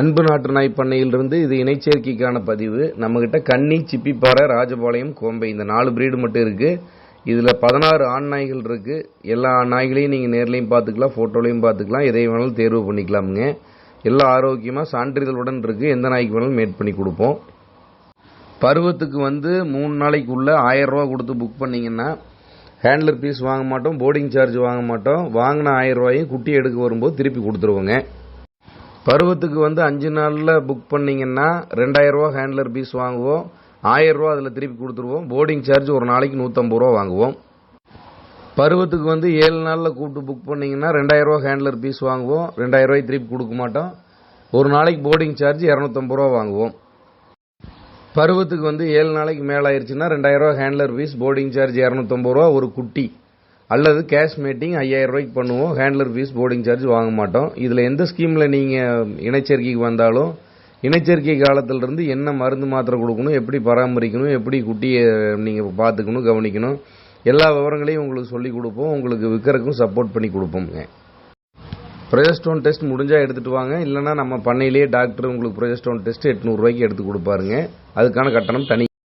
அன்பு நாட்டு நாய் பண்ணையிலிருந்து இது இணைச்சேர்க்கைக்கான பதிவு. நம்மகிட்ட கன்னி சிப்பிப்பாறை ராஜபாளையம் கோம்பை இந்த நாலு பிரீடு மட்டும் இருக்குது இதில் பதினாறு ஆண் நாய்கள் இருக்குது எல்லா நாய்களையும் நீங்கள் நேர்லையும் பார்த்துக்கலாம் ஃபோட்டோலையும் பார்த்துக்கலாம். எதை வேணாலும் தேர்வு பண்ணிக்கலாமுங்க. எல்லாம் ஆரோக்கியமாக சான்றிதழுடன் இருக்குது எந்த நாய்க்கு வேணாலும் மேட் பண்ணி கொடுப்போம். பருவத்துக்கு வந்து மூணு நாளைக்குள்ளே ஆயிரம் கொடுத்து புக் பண்ணீங்கன்னா ஹேண்ட்லர் பீஸ் வாங்க மாட்டோம் போர்டிங் சார்ஜ் வாங்க மாட்டோம். வாங்கின ஆயிரம் ரூபாயும் குட்டி எடுக்க வரும்போது திருப்பி கொடுத்துருவோங்க. பருவத்துக்கு வந்து அஞ்சு நாளில் புக் பண்ணிங்கன்னா ரெண்டாயிரம் ரூபா ஹேண்ட்லர் பீஸ் வாங்குவோம். ஆயிரம் ரூபா அதில் திருப்பி கொடுத்துருவோம். போர்டிங் சார்ஜ் ஒரு நாளைக்கு நூற்றம்பது ரூபா வாங்குவோம். பருவத்துக்கு வந்து ஏழு நாளில் கூப்பிட்டு புக் பண்ணிங்கன்னா ரெண்டாயிரம் ரூபா ஹேண்ட்லர் பீஸ் வாங்குவோம். ரெண்டாயிரம் ரூபாய் திருப்பி கொடுக்க மாட்டோம். ஒரு நாளைக்கு போர்டிங் சார்ஜ் இரநூத்தம்பது ரூபா வாங்குவோம். பருவத்துக்கு வந்து ஏழு நாளைக்கு மேலே ஆயிடுச்சுன்னா ரெண்டாயிரம் ரூபா ஹேண்ட்லர் ஃபீஸ் போர்டிங் சார்ஜ் இரநூத்தம்பது ரூபா ஒரு குட்டி. அல்லது கேஷ் மீட்டிங் ஐயாயிரம் ரூபாய்க்கு பண்ணுவோம் ஹேண்ட்லர் ஃபீஸ் போர்டிங் சார்ஜ் வாங்க மாட்டோம். இதில் எந்த ஸ்கீமில் நீங்கள் இணைச்சேர்க்கைக்கு வந்தாலும் இனச்சரிக்கை காலத்திலிருந்து என்ன மருந்து மாத்திரை கொடுக்கணும் எப்படி பராமரிக்கணும் எப்படி குட்டியை நீங்கள் பார்த்துக்கணும் கவனிக்கணும் எல்லா விவரங்களையும் உங்களுக்கு சொல்லி கொடுப்போம். உங்களுக்கு விற்கிறக்கும் சப்போர்ட் பண்ணி கொடுப்போம்ங்க. ப்ரொஜெஸ்டோன் டெஸ்ட் முடிஞ்சா எடுத்துட்டு வாங்க. இல்லைன்னா நம்ம பண்ணையிலேயே டாக்டர் உங்களுக்கு ப்ரொஜஸ்டோன் டெஸ்ட் எட்நூறுரூவாய்க்கு எடுத்து கொடுப்பாருங்க. அதுக்கான கட்டணம் தனி